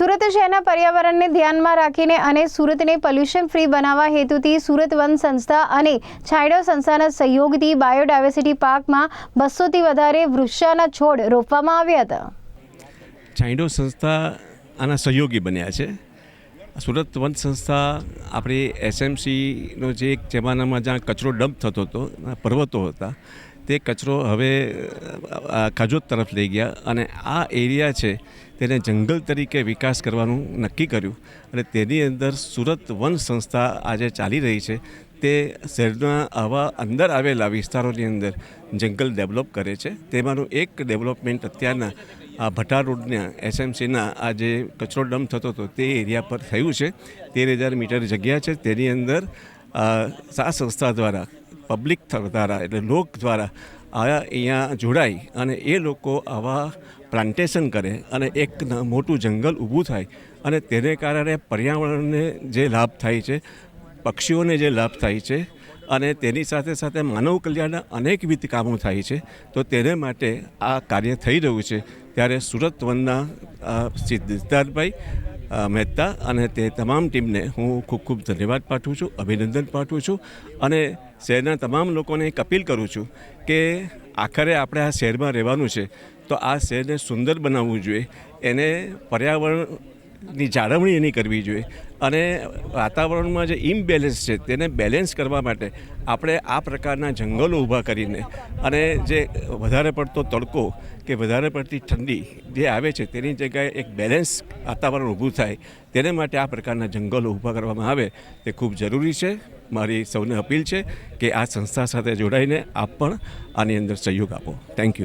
સુરત શહેરના પર્યાવરણને ધ્યાનમાં રાખીને અને સુરતને પોલ્યુશન ફ્રી બનાવવા હેતુથી સુરત વન સંસ્થા અને છાંયડો સંસ્થાના સહયોગથી બાયોડાયવર્સિટી પાર્કમાં બસોથી વધારે વૃક્ષાના છોડ રોપવામાં આવ્યા હતા. છાંયડો સંસ્થા આના સહયોગી બન્યા છે. સુરત વન સંસ્થા આપણી એસએમસીનો જે એક જમાનામાં જ્યાં કચરો ડમ્પ થતો હતો પર્વતો હતા તે કચરો હવે અ, તરફ લઈ ગયા અને આ એરિયા છે તેને જંગલ તરીકે વિકાસ કરવાનું નક્કી કર્યું અને તેની અંદર સુરત વન સંસ્થા આજે ચાલી રહી છે. તે શહેરના આવા અંદર આવેલા વિસ્તારોની અંદર જંગલ ડેવલપ કરે છે. તેમાંનું એક ડેવલપમેન્ટ અત્યારના આ ભટા રોડના એસએમસીના આ જે કચરો ડમ્પ થતો હતો તે એરિયા પર થયું છે. તેર હજાર મીટર જગ્યા છે. તેની અંદર આ સંસ્થા દ્વારા, પબ્લિક દ્વારા એટલે લોક દ્વારા આ અહીંયા જોડાય અને એ લોકો આવા પ્લાન્ટેશન કરે અને એક મોટું જંગલ ઊભું થાય અને તેને કારણે પર્યાવરણને જે લાભ થાય છે, પક્ષીઓને જે લાભ થાય છે અને તેની સાથે સાથે માનવ કલ્યાણના અનેકવિધ કામો થાય છે, તો તેને માટે આ કાર્ય થઈ રહ્યું છે. ત્યારે સુરત વનના સિદ્ધાર્થભાઈ મહેતા અને તે તમામ ટીમને હું ખૂબ ખૂબ ધન્યવાદ પાઠવું છું, અભિનંદન પાઠવું છું અને શહેરના તમામ લોકોને એક અપીલ કરું છું કે આખરે આપણે આ શહેરમાં રહેવાનું છે તો આ શહેરને સુંદર બનાવવું જોઈએ. એને પર્યાવરણની જાળવણી એની કરવી જોઈએ. અને વાતાવરણમાં જે ઇમ્બેલેન્સ છે, તેને બેલેન્સ કરવા માટે આપણે આ પ્રકારના જંગલો ઊભા કરીને અને જે વધારે પડતો તડકો કે વધારે પડતી ઠંડી જે આવે છે, તેની જગ્યાએ એક બેલેન્સ વાતાવરણ ઊભું થાય, તેને માટે આ પ્રકારના જંગલો ઊભા કરવામાં આવે, તે ખૂબ જરૂરી છે. મારી સૌને અપીલ છે કે આ સંસ્થા સાથે જોડાઈને આપ પણ આની અંદર સહયોગ આપો. Thank you